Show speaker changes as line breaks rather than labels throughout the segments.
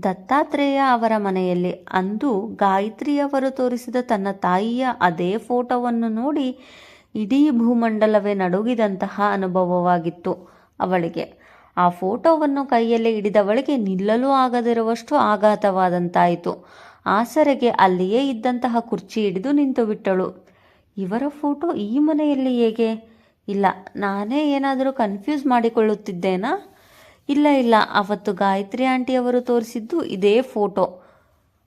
ದತ್ತಾತ್ರೇಯ ಅವರ ಮನೆಯಲ್ಲಿ ಅಂದು ಗಾಯತ್ರಿಯವರು ತೋರಿಸಿದ ತನ್ನ ತಾಯಿಯ ಅದೇ ಫೋಟೋವನ್ನು ನೋಡಿ ಇಡೀ ಭೂಮಂಡಲವೇ ನಡುಗಿದಂತಹ ಅನುಭವವಾಗಿತ್ತು ಅವಳಿಗೆ. ಆ ಫೋಟೋವನ್ನು ಕೈಯಲ್ಲಿ ಹಿಡಿದವಳಿಗೆ ನಿಲ್ಲಲು ಆಗದಿರುವಷ್ಟು ಆಘಾತವಾದಂತಾಯಿತು. ಆಸರೆಗೆ ಅಲ್ಲಿಯೇ ಇದ್ದಂತಹ ಕುರ್ಚಿ ಹಿಡಿದು ನಿಂತು ಬಿಟ್ಟಳು. ಇವರ ಫೋಟೋ ಈ ಮನೆಯಲ್ಲಿ ಹೇಗೆ? ಇಲ್ಲ, ನಾನೇ ಏನಾದರೂ ಕನ್ಫ್ಯೂಸ್ ಮಾಡಿಕೊಳ್ಳುತ್ತಿದ್ದೇನಾ? ಇಲ್ಲ ಇಲ್ಲ. ಅವತ್ತು ಗಾಯತ್ರಿ ಆಂಟಿಯವರು ತೋರಿಸಿದ್ದು ಇದೇ ಫೋಟೋ.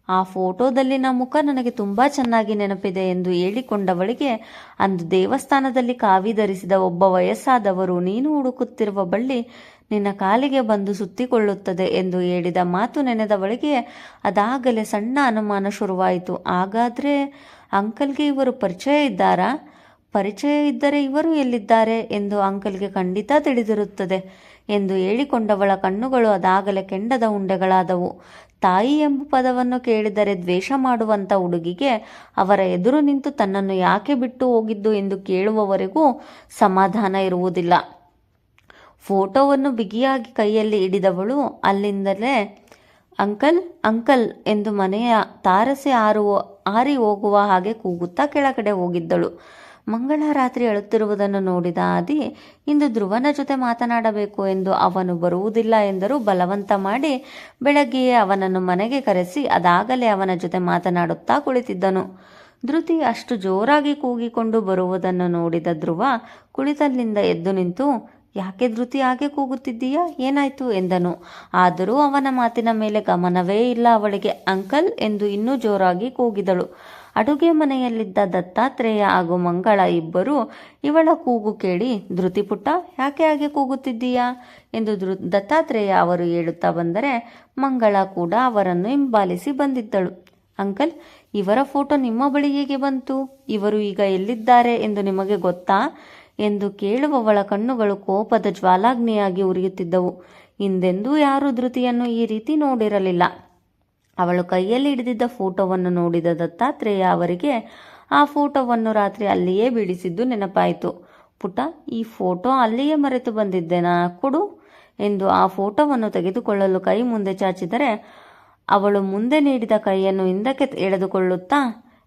ಆ ಫೋಟೋದಲ್ಲಿನ ಮುಖ ನನಗೆ ತುಂಬ ಚೆನ್ನಾಗಿ ನೆನಪಿದೆ ಎಂದು ಹೇಳಿಕೊಂಡವಳಿಗೆ, ಅಂದು ದೇವಸ್ಥಾನದಲ್ಲಿ ಕಾವಿ ಧರಿಸಿದ ಒಬ್ಬ ವಯಸ್ಸಾದವರು, ನೀನು ಹುಡುಕುತ್ತಿರುವ ಬಳ್ಳಿ ನಿನ್ನ ಕಾಲಿಗೆ ಬಂದು ಸುತ್ತಿಕೊಳ್ಳುತ್ತದೆ ಎಂದು ಹೇಳಿದ ಮಾತು ನೆನೆದವಳಿಗೆ ಅದಾಗಲೇ ಸಣ್ಣ ಅನುಮಾನ ಶುರುವಾಯಿತು. ಹಾಗಾದರೆ ಅಂಕಲ್ಗೆ ಇವರು ಪರಿಚಯ ಇದ್ದಾರಾ? ಪರಿಚಯ ಇದ್ದರೆ ಇವರು ಎಲ್ಲಿದ್ದಾರೆ ಎಂದು ಅಂಕಲ್ಗೆ ಖಂಡಿತ ತಿಳಿದಿರುತ್ತದೆ. ಎಂದು ಹೇಳಿಕೊಂಡವಳ ಕಣ್ಣುಗಳು ಅದಾಗಲೇ ಕೆಂಡದ ಉಂಡೆಗಳಾದವು. ತಾಯಿ ಎಂಬ ಪದವನ್ನು ಕೇಳಿದರೆ ದ್ವೇಷ ಮಾಡುವಂಥ ಹುಡುಗಿಗೆ ಅವರ ಎದುರು ನಿಂತು ತನ್ನನ್ನು ಯಾಕೆ ಬಿಟ್ಟು ಹೋಗಿದ್ದು ಎಂದು ಕೇಳುವವರೆಗೂ ಸಮಾಧಾನ ಇರುವುದಿಲ್ಲ. ಫೋಟೋವನ್ನು ಬಿಗಿಯಾಗಿ ಕೈಯಲ್ಲಿ ಹಿಡಿದವಳು ಅಲ್ಲಿಂದಲೇ, ಅಂಕಲ್ ಅಂಕಲ್ ಎಂದು ಮನೆಯ ತಾರಸಿ ಆರುವ ಆರಿ ಹೋಗುವ ಹಾಗೆ ಕೂಗುತ್ತಾ ಕೆಳಗಡೆ ಹೋಗಿದ್ದಳು. ಮಂಗಳರಾತ್ರಿ ಅಳುತ್ತಿರುವುದನ್ನು ನೋಡಿದ ಆದಿ, ಇಂದು ಧ್ರುವನ ಜೊತೆ ಮಾತನಾಡಬೇಕು ಎಂದು ಅವನು ಬರುವುದಿಲ್ಲ ಎಂದರೂ ಬಲವಂತ ಮಾಡಿ ಬೆಳಗ್ಗೆಯೇ ಅವನನ್ನು ಮನೆಗೆ ಕರೆಸಿ ಅದಾಗಲೇ ಅವನ ಜೊತೆ ಮಾತನಾಡುತ್ತಾ ಕುಳಿತಿದ್ದನು. ಧೃತಿ ಅಷ್ಟು ಜೋರಾಗಿ ಕೂಗಿಕೊಂಡು ಬರುವುದನ್ನು ನೋಡಿದ ಧ್ರುವ ಕುಳಿತಲ್ಲಿಂದ ಎದ್ದು ನಿಂತು, ಯಾಕೆ ಧೃತಿ ಹಾಗೆ ಕೂಗುತ್ತಿದ್ದೀಯಾ? ಏನಾಯ್ತು? ಎಂದನು. ಆದರೂ ಅವನ ಮಾತಿನ ಮೇಲೆ ಗಮನವೇ ಇಲ್ಲ ಅವಳಿಗೆ. ಅಂಕಲ್ ಎಂದು ಇನ್ನೂ ಜೋರಾಗಿ ಕೂಗಿದಳು. ಅಡುಗೆ ಮನೆಯಲ್ಲಿದ್ದ ದತ್ತಾತ್ರೇಯ ಹಾಗೂ ಮಂಗಳ ಇಬ್ಬರು ಇವಳ ಕೂಗು ಕೇಳಿ, ಧೃತಿ ಪುಟ್ಟ, ಯಾಕೆ ಹಾಗೆ ಕೂಗುತ್ತಿದ್ದೀಯಾ? ಎಂದು ಧೃ, ದತ್ತಾತ್ರೇಯ ಅವರು ಹೇಳುತ್ತಾ ಬಂದರೆ, ಮಂಗಳ ಕೂಡ ಅವರನ್ನು ಹಿಂಬಾಲಿಸಿ ಬಂದಿದ್ದಳು. ಅಂಕಲ್, ಇವರ ಫೋಟೋ ನಿಮ್ಮ ಬಳಿ ಹೇಗೆ ಬಂತು? ಇವರು ಈಗ ಎಲ್ಲಿದ್ದಾರೆ ಎಂದು ನಿಮಗೆ ಗೊತ್ತಾ? ಎಂದು ಕೇಳುವವಳ ಕಣ್ಣುಗಳು ಕೋಪದ ಜ್ವಾಲಾಗ್ನಿಯಾಗಿ ಉರಿಯುತ್ತಿದ್ದವು. ಹಿಂದೆಂದೂ ಯಾರೂ ಧೃತಿಯನ್ನು ಈ ರೀತಿ ನೋಡಿರಲಿಲ್ಲ. ಅವಳು ಕೈಯಲ್ಲಿ ಹಿಡಿದಿದ್ದ ಫೋಟೋವನ್ನು ನೋಡಿದ ದತ್ತಾತ್ರೇಯ ಅವರಿಗೆ, ಆ ಫೋಟೋವನ್ನು ರಾತ್ರಿ ಅಲ್ಲಿಯೇ ಬಿಡಿಸಿದ್ದು ನೆನಪಾಯಿತು. ಪುಟ ಈ ಫೋಟೋ ಅಲ್ಲಿಯೇ ಮರೆತು ಬಂದಿದ್ದೇನಾ? ಕೊಡು ಎಂದು ಆ ಫೋಟೋವನ್ನು ತೆಗೆದುಕೊಳ್ಳಲು ಕೈ ಮುಂದೆ ಚಾಚಿದರೆ, ಅವಳು ಮುಂದೆ ನೀಡಿದ ಕೈಯನ್ನು ಹಿಂದಕ್ಕೆ ಎಳೆದುಕೊಳ್ಳುತ್ತಾ,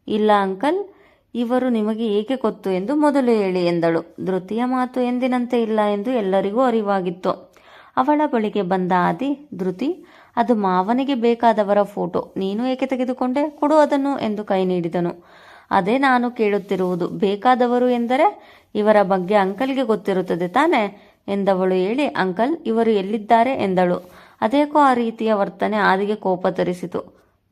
ಇಲ್ಲ ಅಂಕಲ್, ಇವರು ನಿಮಗೆ ಏಕೆ ಗೊತ್ತು ಎಂದು ಮೊದಲು ಹೇಳಿ ಎಂದಳು. ಧೃತಿಯ ಮಾತು ಎಂದಿನಂತೆ ಇಲ್ಲ ಎಂದು ಎಲ್ಲರಿಗೂ ಅರಿವಾಗಿತ್ತು. ಅವಳ ಬಳಿಗೆ ಬಂದ ಆದಿ, ಧೃತಿ ಅದು ಮಾವನಿಗೆ ಬೇಕಾದವರ ಫೋಟೋ. ನೀನು ಏಕೆ ತೆಗೆದುಕೊಂಡೆ? ಕೊಡು ಅದನ್ನು ಎಂದು ಕೈ ನೀಡಿದನು. ಅದೇ ನಾನು ಕೇಳುತ್ತಿರುವುದು. ಬೇಕಾದವರು ಎಂದರೆ ಇವರ ಬಗ್ಗೆ ಅಂಕಲ್ಗೆ ಗೊತ್ತಿರುತ್ತದೆ ತಾನೆ? ಎಂದವಳು ಹೇಳಿ, ಅಂಕಲ್, ಇವರು ಎಲ್ಲಿದ್ದಾರೆ ಎಂದಳು. ಅದೇಕೋ ಆ ರೀತಿಯ ವರ್ತನೆ ಆದಿಗೆ ಕೋಪ ತರಿಸಿತು.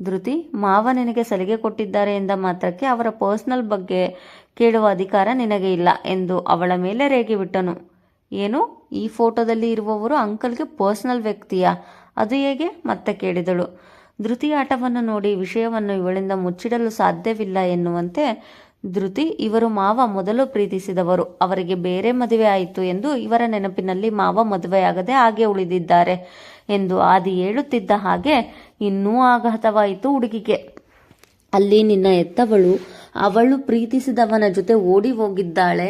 ಧೃತಿ, ಮಾವ ನಿನಗೆ ಸಲಿಗೆ ಕೊಟ್ಟಿದ್ದಾರೆ ಎಂದ ಮಾತ್ರಕ್ಕೆ ಅವರ ಪರ್ಸನಲ್ ಬಗ್ಗೆ ಕೇಳುವ ಅಧಿಕಾರ ನಿನಗೆ ಇಲ್ಲ ಎಂದು ಅವಳ ಮೇಲೆ ರೇಗಿಬಿಟ್ಟನು. ಏನು? ಈ ಫೋಟೋದಲ್ಲಿ ಇರುವವರು ಅಂಕಲ್ಗೆ ಪರ್ಸನಲ್ ವ್ಯಕ್ತಿಯಾ? ಅದು ಹೇಗೆ? ಮತ್ತೆ ಕೇಳಿದಳು. ಧೃತಿ ಆಟವನ್ನು ನೋಡಿ ವಿಷಯವನ್ನು ಇವಳಿಂದ ಮುಚ್ಚಿಡಲು ಸಾಧ್ಯವಿಲ್ಲ ಎನ್ನುವಂತೆ ಧೃತಿ, ಇವರು ಮಾವ ಮೊದಲು ಪ್ರೀತಿಸಿದವರು. ಅವರಿಗೆ ಬೇರೆ ಮದುವೆ ಆಯಿತು ಎಂದು ಇವರ ನೆನಪಿನಲ್ಲಿ ಮಾವ ಮದುವೆಯಾಗದೆ ಹಾಗೆ ಉಳಿದಿದ್ದಾರೆ ಎಂದು ಆದಿ ಹೇಳುತ್ತಿದ್ದ ಹಾಗೆ ಇನ್ನೂ ಆಘಾತವಾಯಿತು ಹುಡುಗಿಗೆ. ಅಲ್ಲಿ ನಿನ್ನ ಎತ್ತವಳು ಅವಳು ಪ್ರೀತಿಸಿದವನ ಜೊತೆ ಓಡಿ ಹೋಗಿದ್ದಾಳೆ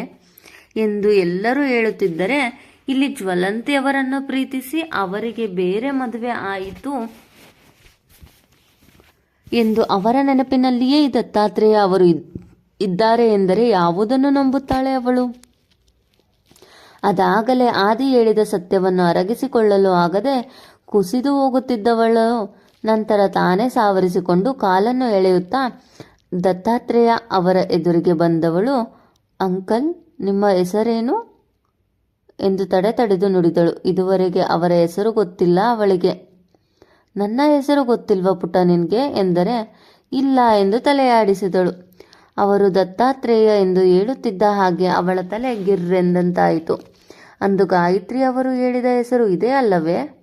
ಎಂದು ಎಲ್ಲರೂ ಹೇಳುತ್ತಿದ್ದರೆ ಇಲ್ಲಿ ಜ್ವಲಂತಿಯವರನ್ನು ಪ್ರೀತಿಸಿ ಅವರಿಗೆ ಬೇರೆ ಮದುವೆ ಆಯಿತು ಎಂದು ಅವರ ನೆನಪಿನಲ್ಲಿಯೇ ದತ್ತಾತ್ರೇಯ ಅವರು ಇದ್ದಾರೆ ಎಂದರೆ ಯಾವುದನ್ನು ನಂಬುತ್ತಾಳೆ ಅವಳು? ಅದಾಗಲೇ ಆದಿ ಹೇಳಿದ ಸತ್ಯವನ್ನು ಅರಗಿಸಿಕೊಳ್ಳಲು ಆಗದೆ ಕುಸಿದು ಹೋಗುತ್ತಿದ್ದವಳು. ನಂತರ ತಾನೇ ಸಾವರಿಸಿಕೊಂಡು ಕಾಲನ್ನು ಎಳೆಯುತ್ತಾ ದತ್ತಾತ್ರೇಯ ಅವರ ಎದುರಿಗೆ ಬಂದವಳು. ಅಂಕಲ್, ನಿಮ್ಮ ಹೆಸರೇನು? ಎಂದು ತಡೆ ತಡೆದು ನುಡಿದಳು. ಇದುವರೆಗೆ ಅವರ ಹೆಸರು ಗೊತ್ತಿಲ್ಲ ಅವಳಿಗೆ. ನನ್ನ ಹೆಸರು ಗೊತ್ತಿಲ್ವ ಪುಟ ನಿನಗೆ? ಎಂದರೆ, ಇಲ್ಲ ಎಂದು ತಲೆಯಾಡಿಸಿದಳು. ಅವರು ದತ್ತಾತ್ರೇಯ ಎಂದು ಹೇಳುತ್ತಿದ್ದ ಹಾಗೆ ಅವಳ ತಲೆ ಗಿರ್ರೆಂದಂತಾಯಿತು. ಅಂದು ಗಾಯತ್ರಿ ಅವರು ಹೇಳಿದ ಹೆಸರು ಇದೇ ಅಲ್ಲವೇ?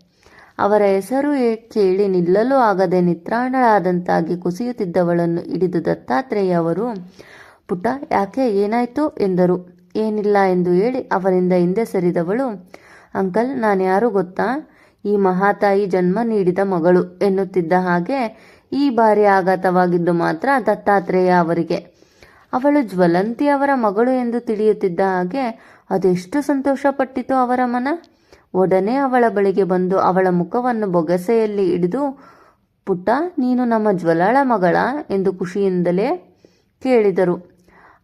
ಅವರ ಹೆಸರು ಕೇಳಿ ನಿಲ್ಲಲು ಆಗದೆ ನಿತ್ರಾಣಳಾದಂತಾಗಿ ಕುಸಿಯುತ್ತಿದ್ದವಳನ್ನು ಹಿಡಿದು ದತ್ತಾತ್ರೇಯ ಅವರು, ಪುಟ್ಟ, ಯಾಕೆ ಏನಾಯಿತು? ಎಂದರು. ಏನಿಲ್ಲ ಎಂದು ಹೇಳಿ ಅವರಿಂದ ಹಿಂದೆ ಸರಿದವಳು, ಅಂಕಲ್ ನಾನು ಯಾರು ಗೊತ್ತಾ? ಈ ಮಹಾತಾಯಿ ಜನ್ಮ ನೀಡಿದ ಮಗಳು ಎನ್ನುತ್ತಿದ್ದ ಹಾಗೆ ಈ ಬಾರಿ ಆಘಾತವಾಗಿದ್ದು ಮಾತ್ರ ದತ್ತಾತ್ರೇಯ ಅವರಿಗೆ. ಅವಳು ಜ್ವಲಂತಿ ಅವರ ಮಗಳು ಎಂದು ತಿಳಿಯುತ್ತಿದ್ದ ಹಾಗೆ ಅದೆಷ್ಟು ಸಂತೋಷಪಟ್ಟಿತು ಅವರ ಮನ? ಒಡನೆ ಅವಳ ಬಳಿಗೆ ಬಂದು ಅವಳ ಮುಖವನ್ನು ಬೊಗಸೆಯಲ್ಲಿ ಹಿಡಿದು, ಪುಟ್ಟ, ನೀನು ನಮ್ಮ ಜ್ವಲಾಳ ಮಗಳ ಎಂದು ಖುಷಿಯಿಂದಲೇ ಕೇಳಿದರು.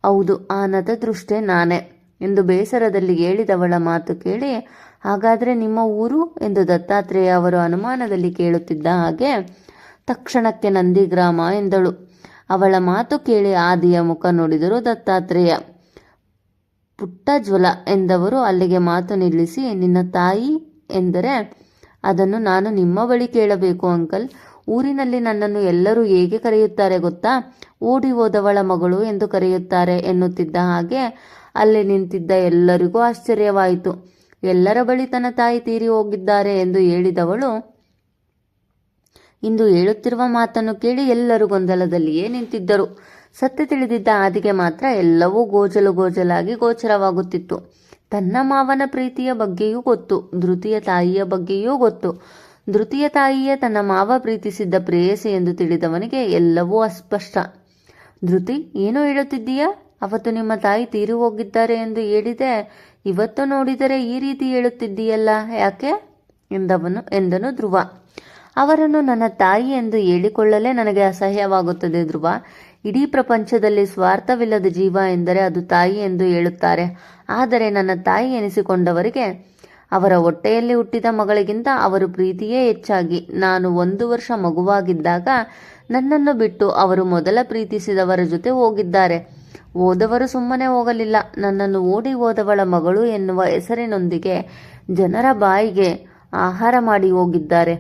ಹೌದು ಆ ನತದೃಷ್ಟೆ ನಾನೇ ಎಂದು ಬೇಸರದಲ್ಲಿ ಹೇಳಿದವಳ ಮಾತು ಕೇಳಿ, ಹಾಗಾದರೆ ನಿಮ್ಮ ಊರು ಎಂದು ದತ್ತಾತ್ರೇಯ ಅವರು ಅನುಮಾನದಲ್ಲಿ ಕೇಳುತ್ತಿದ್ದ ಹಾಗೆ, ತಕ್ಷಣಕ್ಕೆ ನಂದಿಗ್ರಾಮ ಎಂದಳು. ಅವಳ ಮಾತು ಕೇಳಿ ಆದಿಯ ಮುಖ ನೋಡಿದರು ದತ್ತಾತ್ರೇಯ ಪುಟ್ಟ ಜ್ವಲ ಎಂದವರು ಅಲ್ಲಿಗೆ ಮಾತು ನಿಲ್ಲಿಸಿ, ನಿನ್ನ ತಾಯಿ ಎಂದರೆ ಅದನ್ನು ನಾನು ನಿಮ್ಮ ಬಳಿ ಕೇಳಬೇಕು ಅಂಕಲ್ ಊರಿನಲ್ಲಿ ನನ್ನನ್ನು ಎಲ್ಲರೂ ಹೇಗೆ ಕರೆಯುತ್ತಾರೆ ಗೊತ್ತಾ? ಓಡಿ ಹೋದವಳ ಮಗಳು ಎಂದು ಕರೆಯುತ್ತಾರೆ ಎನ್ನುತ್ತಿದ್ದ ಹಾಗೆ ಅಲ್ಲಿ ನಿಂತಿದ್ದ ಎಲ್ಲರಿಗೂ ಆಶ್ಚರ್ಯವಾಯಿತು. ಎಲ್ಲರ ಬಳಿ ತನ್ನ ತಾಯಿ ತೀರಿ ಹೋಗಿದ್ದಾರೆ ಎಂದು ಹೇಳಿದವಳು, ಇಂದು ಹೇಳುತ್ತಿರುವ ಮಾತನ್ನು ಕೇಳಿ ಎಲ್ಲರೂ ಗೊಂದಲದಲ್ಲಿಯೇ ನಿಂತಿದ್ದರು. ಸತ್ಯ ತಿಳಿದಿದ್ದ ಆದಿಗೆ ಮಾತ್ರ ಎಲ್ಲವೂ ಗೋಜಲು ಗೋಜಲಾಗಿ ಗೋಚರವಾಗುತ್ತಿತ್ತು. ತನ್ನ ಮಾವನ ಪ್ರೀತಿಯ ಬಗ್ಗೆಯೂ ಗೊತ್ತು, ಧೃತಿಯ ತಾಯಿಯ ಬಗ್ಗೆಯೂ ಗೊತ್ತು. ಧೃತಿಯ ತಾಯಿಯೇ ತನ್ನ ಮಾವ ಪ್ರೀತಿಸಿದ್ದ ಪ್ರೇಯಸಿ ಎಂದು ತಿಳಿದವನಿಗೆ ಎಲ್ಲವೂ ಅಸ್ಪಷ್ಟ. ಧೃತಿ, ಏನು ಹೇಳುತ್ತಿದ್ದೀಯಾ? ಅವತ್ತು ನಿಮ್ಮ ತಾಯಿ ತೀರಿ ಹೋಗಿದ್ದಾರೆ ಎಂದು ಹೇಳಿದೆ. ಇವತ್ತು ನೋಡಿದರೆ ಈ ರೀತಿ ಹೇಳುತ್ತಿದ್ದೀಯಲ್ಲ, ಯಾಕೆ? ಎಂದವನು, ಎಂದನು ಧ್ರುವ. ಅವರನ್ನು ನನ್ನ ತಾಯಿ ಎಂದು ಹೇಳಿಕೊಳ್ಳಲೇ ನನಗೆ ಅಸಹ್ಯವಾಗುತ್ತದೆ ಧ್ರುವ. ಇಡೀ ಪ್ರಪಂಚದಲ್ಲಿ ಸ್ವಾರ್ಥವಿಲ್ಲದ ಜೀವ ಎಂದರೆ ಅದು ತಾಯಿ ಎಂದು ಹೇಳುತ್ತಾರೆ. ಆದರೆ ನನ್ನ ತಾಯಿ ಎನಿಸಿಕೊಂಡವರಿಗೆ ಅವರ ಹೊಟ್ಟೆಯಲ್ಲಿ ಹುಟ್ಟಿದ ಮಗಳಿಗಿಂತ ಅವರು ಪ್ರೀತಿಯೇ ಹೆಚ್ಚಾಗಿ. ನಾನು ಒಂದು ವರ್ಷ ಮಗುವಾಗಿದ್ದಾಗ ನನ್ನನ್ನು ಬಿಟ್ಟು ಅವರು ಮೊದಲ ಪ್ರೀತಿಸಿದವರ ಜೊತೆ ಹೋಗಿದ್ದಾರೆ. ಓದವರು ಸುಮ್ಮನೆ ಹೋಗಲಿಲ್ಲ. ನನ್ನನ್ನು ಓಡಿ ಹೋದವಳ ಮಗಳು ಎನ್ನುವ ಹೆಸರಿನೊಂದಿಗೆ ಜನರ ಬಾಯಿಗೆ ಆಹಾರ ಮಾಡಿ ಹೋಗಿದ್ದಾರೆ.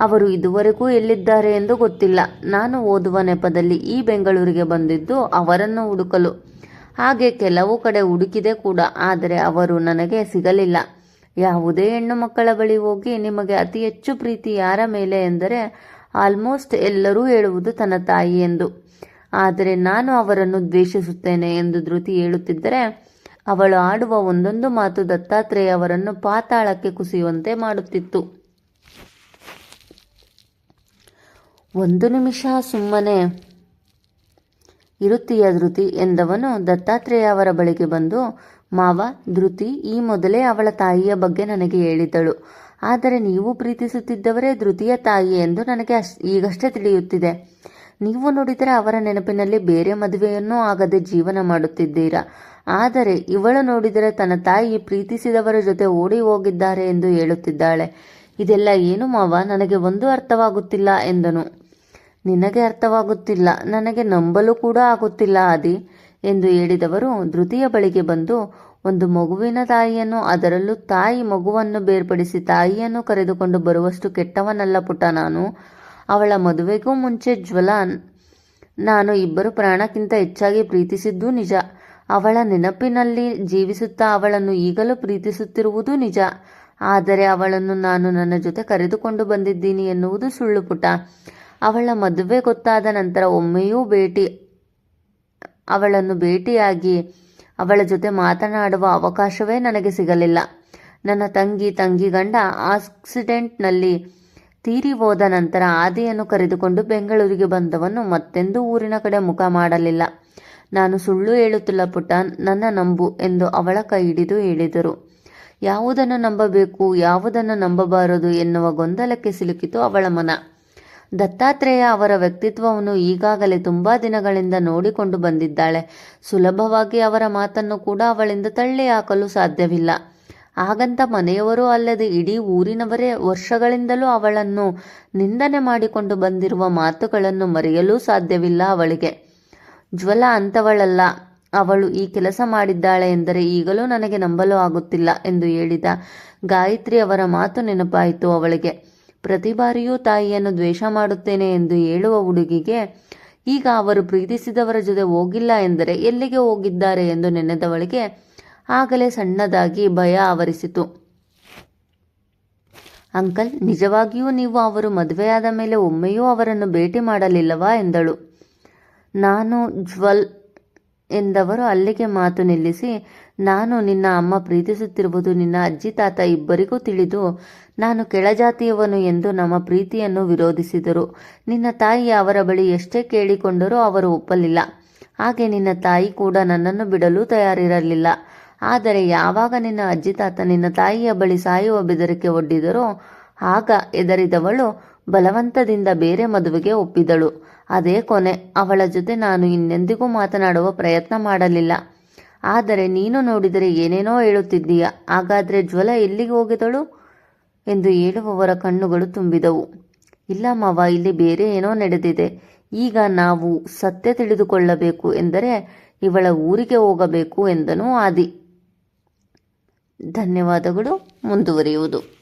ಅವರು ಇದುವರೆಗೂ ಎಲ್ಲಿದ್ದಾರೆ ಎಂದು ಗೊತ್ತಿಲ್ಲ. ನಾನು ಓದುವ ನೆಪದಲ್ಲಿ ಈ ಬೆಂಗಳೂರಿಗೆ ಬಂದಿದ್ದು ಅವರನ್ನು ಹುಡುಕಲು. ಹಾಗೆ ಕೆಲವು ಕಡೆ ಹುಡುಕಿದೆ ಕೂಡ. ಆದರೆ ಅವರು ನನಗೆ ಸಿಗಲಿಲ್ಲ. ಯಾವುದೇ ಹೆಣ್ಣು ಮಕ್ಕಳ ಬಳಿ ಹೋಗಿ ನಿಮಗೆ ಅತಿ ಹೆಚ್ಚು ಪ್ರೀತಿ ಯಾರ ಮೇಲೆ ಎಂದರೆ ಆಲ್ಮೋಸ್ಟ್ ಎಲ್ಲರೂ ಹೇಳುವುದು ತನ್ನ ತಾಯಿ ಎಂದು. ಆದರೆ ನಾನು ಅವರನ್ನು ದ್ವೇಷಿಸುತ್ತೇನೆ ಎಂದು ಧೃತಿ ಹೇಳುತ್ತಿದ್ದರೆ ಅವಳು ಆಡುವ ಒಂದೊಂದು ಮಾತು ದತ್ತಾತ್ರೇಯ ಅವರನ್ನು ಪಾತಾಳಕ್ಕೆ ಕುಸಿಯುವಂತೆ ಮಾಡುತ್ತಿತ್ತು. ಒಂದು ನಿಮಿಷ ಸುಮ್ಮನೆ ಇರುತ್ತೀಯ ಧೃತಿ ಎಂದವನು ದತ್ತಾತ್ರೇಯ ಅವರ ಬಳಿಗೆ ಬಂದು, ಮಾವ, ಧೃತಿ ಈ ಮೊದಲೇ ಅವಳ ತಾಯಿಯ ಬಗ್ಗೆ ನನಗೆ ಹೇಳಿದ್ದಳು. ಆದರೆ ನೀವು ಪ್ರೀತಿಸುತ್ತಿದ್ದವರೇ ಧೃತಿಯ ತಾಯಿ ಎಂದು ನನಗೆ ಈಗಷ್ಟೇ ತಿಳಿಯುತ್ತಿದೆ. ನೀವು ನೋಡಿದರೆ ಅವರ ನೆನಪಿನಲ್ಲಿ ಬೇರೆ ಮದುವೆಯನ್ನೂ ಆಗದೆ ಜೀವನ ಮಾಡುತ್ತಿದ್ದೀರಾ. ಆದರೆ ಇವಳು ನೋಡಿದರೆ ತನ್ನ ತಾಯಿ ಪ್ರೀತಿಸಿದವರ ಜೊತೆ ಓಡಿ ಹೋಗಿದ್ದಾರೆ ಎಂದು ಹೇಳುತ್ತಿದ್ದಾಳೆ. ಇದೆಲ್ಲ ಏನು ಮಾವ? ನನಗೆ ಒಂದು ಅರ್ಥವಾಗುತ್ತಿಲ್ಲ ಎಂದನು. ನಿನಗೆ ಅರ್ಥವಾಗುತ್ತಿಲ್ಲ, ನನಗೆ ನಂಬಲು ಕೂಡ ಆಗುತ್ತಿಲ್ಲ ಆದಿ ಎಂದು ಹೇಳಿದವರು. ಧೃತಿಯ ಬಳಿಗೆ ಬಂದು, ಒಂದು ಮಗುವಿನ ತಾಯಿಯನ್ನು, ಅದರಲ್ಲೂ ತಾಯಿ ಮಗುವನ್ನು ಬೇರ್ಪಡಿಸಿ ತಾಯಿಯನ್ನು ಕರೆದುಕೊಂಡು ಬರುವಷ್ಟು ಕೆಟ್ಟವನಲ್ಲ ಪುಟ ನಾನು. ಅವಳ ಮದುವೆಗೂ ಮುಂಚೆ ಜ್ವಲ, ನಾನು ಇಬ್ಬರು ಪ್ರಾಣಕ್ಕಿಂತ ಹೆಚ್ಚಾಗಿ ಪ್ರೀತಿಸಿದ್ದೂ ನಿಜ. ಅವಳ ನೆನಪಿನಲ್ಲಿ ಜೀವಿಸುತ್ತಾ ಅವಳನ್ನು ಈಗಲೂ ಪ್ರೀತಿಸುತ್ತಿರುವುದು ನಿಜ. ಆದರೆ ಅವಳನ್ನು ನಾನು ನನ್ನ ಜೊತೆ ಕರೆದುಕೊಂಡು ಬಂದಿದ್ದೀನಿ ಎನ್ನುವುದು ಸುಳ್ಳು ಪುಟ ಅವಳ ಮದುವೆ ಗೊತ್ತಾದ ನಂತರ ಒಮ್ಮೆಯೂ ಭೇಟಿ, ಅವಳನ್ನು ಭೇಟಿಯಾಗಿ ಅವಳ ಜೊತೆ ಮಾತನಾಡುವ ಅವಕಾಶವೇ ನನಗೆ ಸಿಗಲಿಲ್ಲ. ನನ್ನ ತಂಗಿ ತಂಗಿ ಗಂಡ ಆಕ್ಸಿಡೆಂಟ್ನಲ್ಲಿ ತೀರಿ ಹೋದ ನಂತರ ಆದಿಯನ್ನು ಕರೆದುಕೊಂಡು ಬೆಂಗಳೂರಿಗೆ ಬಂದವನು ಮತ್ತೆಂದು ಊರಿನ ಕಡೆ ಮುಖ ಮಾಡಲಿಲ್ಲ. ನಾನು ಸುಳ್ಳು ಹೇಳುತ್ತಿಲ್ಲ ಪುಟ್ಟ, ನನ್ನ ನಂಬು ಎಂದು ಅವಳ ಕೈ ಹಿಡಿದು ಹೇಳಿದರು. ಯಾವುದನ್ನು ನಂಬಬೇಕು, ಯಾವುದನ್ನು ನಂಬಬಾರದು ಎನ್ನುವ ಗೊಂದಲಕ್ಕೆ ಸಿಲುಕಿತು ಅವಳ ಮನ. ದತ್ತಾತ್ರೇಯ ಅವರ ವ್ಯಕ್ತಿತ್ವವನ್ನು ಈಗಾಗಲೇ ತುಂಬಾ ದಿನಗಳಿಂದ ನೋಡಿಕೊಂಡು ಬಂದಿದ್ದಾಳೆ. ಸುಲಭವಾಗಿ ಅವರ ಮಾತನ್ನು ಕೂಡ ಅವಳಿಂದ ತಳ್ಳಿ ಹಾಕಲು ಸಾಧ್ಯವಿಲ್ಲ. ಹಾಗಂತ ಮನೆಯವರೂ ಅಲ್ಲದೆ ಇಡೀ ಊರಿನವರೇ ವರ್ಷಗಳಿಂದಲೂ ಅವಳನ್ನು ನಿಂದನೆ ಮಾಡಿಕೊಂಡು ಬಂದಿರುವ ಮಾತುಗಳನ್ನು ಮರೆಯಲು ಸಾಧ್ಯವಿಲ್ಲ ಅವಳಿಗೆ. ಜ್ವಲ ಅಂತವಳಲ್ಲ. ಅವಳು ಈ ಕೆಲಸ ಮಾಡಿದ್ದಾಳೆ ಎಂದರೆ ಈಗಲೂ ನನಗೆ ನಂಬಲು ಆಗುತ್ತಿಲ್ಲ ಎಂದು ಹೇಳಿದ ಗಾಯತ್ರಿ ಅವರ ಮಾತು ನೆನಪಾಯಿತು ಅವಳಿಗೆ. ಪ್ರತಿ ಬಾರಿಯೂ ತಾಯಿಯನ್ನು ದ್ವೇಷ ಮಾಡುತ್ತೇನೆ ಎಂದು ಹೇಳುವ ಹುಡುಗಿಗೆ, ಈಗ ಅವರು ಪ್ರೀತಿಸಿದವರ ಜೊತೆ ಹೋಗಿಲ್ಲ ಎಂದರೆ ಎಲ್ಲಿಗೆ ಹೋಗಿದ್ದಾರೆ ಎಂದು ನೆನೆದವಳಿಗೆ ಆಗಲೇ ಸಣ್ಣದಾಗಿ ಭಯ ಆವರಿಸಿತು. ಅಂಕಲ್, ನಿಜವಾಗಿಯೂ ನೀವು ಅವರು ಮದುವೆಯಾದ ಮೇಲೆ ಒಮ್ಮೆಯೂ ಅವರನ್ನು ಭೇಟಿ ಮಾಡಲಿಲ್ಲವಾ? ಎಂದಳು. ನಾನು ಜ್ವಲ್ ಎಂದವರು ಅಲ್ಲಿಗೆ ಮಾತು ನಿಲ್ಲಿಸಿ ನಾನು ನಿನ್ನ ಅಮ್ಮ ಪ್ರೀತಿಸುತ್ತಿರುವುದು ನಿನ್ನ ಅಜ್ಜಿ ತಾತ ಇಬ್ಬರಿಗೂ ತಿಳಿದು ನಾನು ಕೆಳಜಾತಿಯವನು ಎಂದು ನಮ್ಮ ಪ್ರೀತಿಯನ್ನು ವಿರೋಧಿಸಿದರು. ನಿನ್ನ ತಾಯಿ ಅವರ ಬಳಿ ಎಷ್ಟೇ ಕೇಳಿಕೊಂಡರೂ ಅವರು ಒಪ್ಪಲಿಲ್ಲ. ಹಾಗೆ ನಿನ್ನ ತಾಯಿ ಕೂಡ ನನ್ನನ್ನು ಬಿಡಲು ತಯಾರಿರಲಿಲ್ಲ. ಆದರೆ ಯಾವಾಗ ನಿನ್ನ ಅಜ್ಜಿ ತಾತ ನಿನ್ನ ತಾಯಿಯ ಬಳಿ ಸಾಯುವ ಬೆದರಿಕೆ ಒಡ್ಡಿದರೋ, ಆಗ ಎದರಿದವಳು ಬಲವಂತದಿಂದ ಬೇರೆ ಮದುವೆಗೆ ಒಪ್ಪಿದಳು. ಅದೇ ಕೊನೆ. ಅವಳ ಜೊತೆ ನಾನು ಇನ್ನೆಂದಿಗೂ ಮಾತನಾಡುವ ಪ್ರಯತ್ನ ಮಾಡಲಿಲ್ಲ. ಆದರೆ ನೀನು ನೋಡಿದರೆ ಏನೇನೋ ಹೇಳುತ್ತಿದ್ದೀಯ? ಹಾಗಾದರೆ ಜ್ವಲ ಎಲ್ಲಿಗೆ ಹೋಗಿದಳು? ಎಂದು ಹೇಳುವವರ ಕಣ್ಣುಗಳು ತುಂಬಿದವು. ಇಲ್ಲ ಮಾವ, ಇಲ್ಲಿ ಬೇರೆ ಏನೋ ನಡೆದಿದೆ. ಈಗ ನಾವು ಸತ್ಯ ತಿಳಿದುಕೊಳ್ಳಬೇಕು ಎಂದರೆ ಇವಳ ಊರಿಗೆ ಹೋಗಬೇಕು ಎಂದನು ಆದಿ. ಧನ್ಯವಾದಗಳು, ಮುಂದುವರಿಯುವುದು.